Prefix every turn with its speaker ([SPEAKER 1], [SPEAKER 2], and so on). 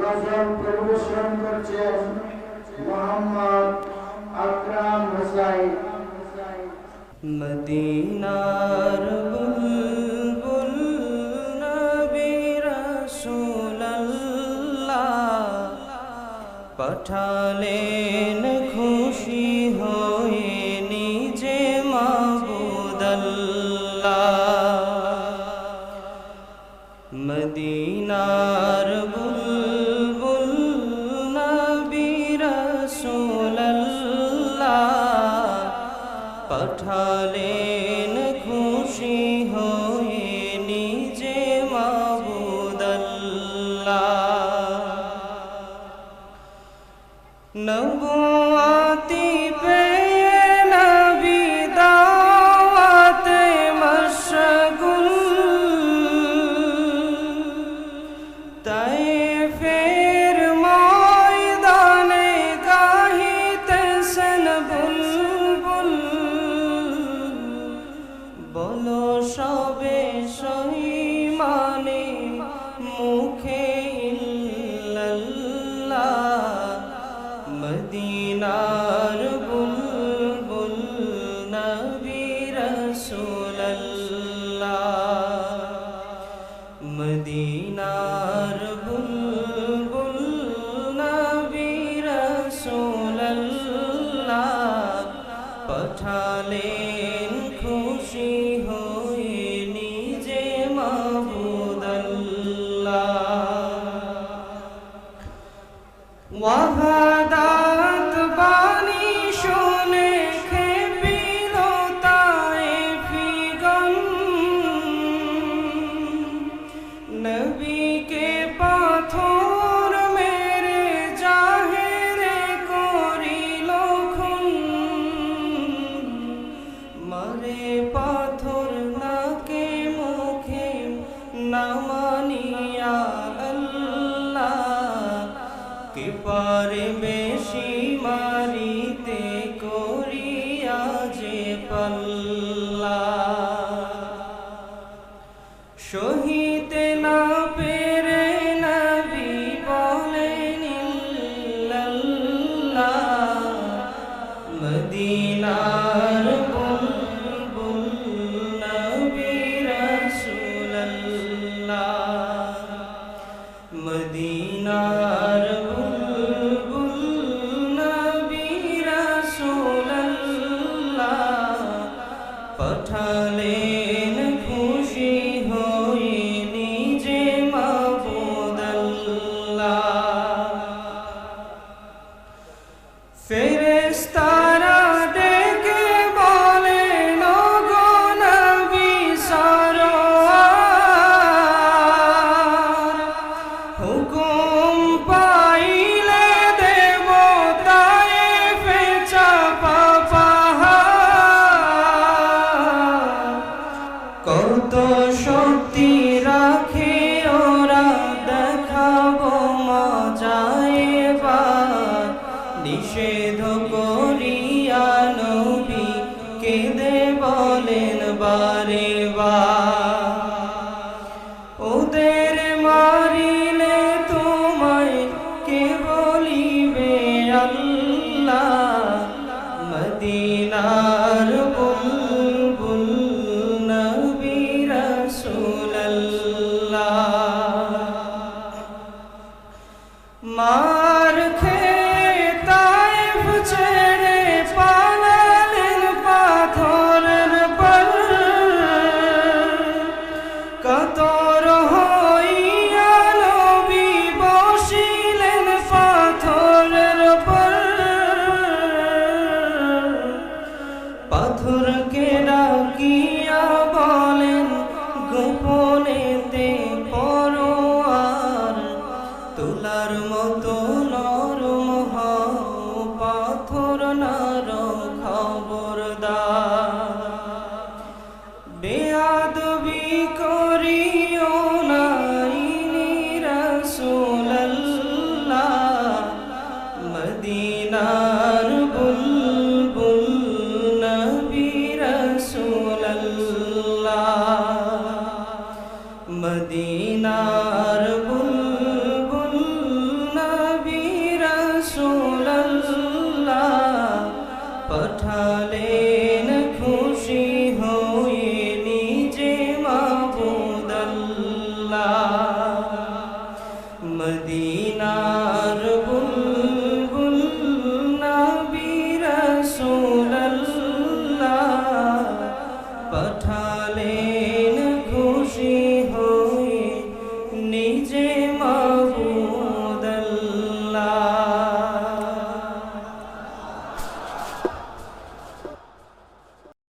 [SPEAKER 1] গজল পরিবেশন করছেন মোহাম্মদ আকরাম হোসাইন।
[SPEAKER 2] মদিনার বুলবুল নবী রাসূলুল্লাহ পাঠালেন খুশি নবুয়াতি পেয়ে নবী দাওয়াতে মশগুল তাই ফের ময়দানে গাহিতেছেন বুলবুল বলো সবে সহিমানে মুখে মদিনার বুলবুল নবী রাসূলুল্লাহ। মদিনার বুলবুল নবী রাসূলুল্লাহ। পাঠালেন খুশি হয়ে নিজে মাবুদাল্লাহ ওয়াহাদাত মারে পাথর নাকে মুখে নামানিয়া আল্লাহ। কে পারে বেশি মারিতে নিষেধ করিয়া নবী কেঁদে বলেন বারে বা। ওদের মদিনা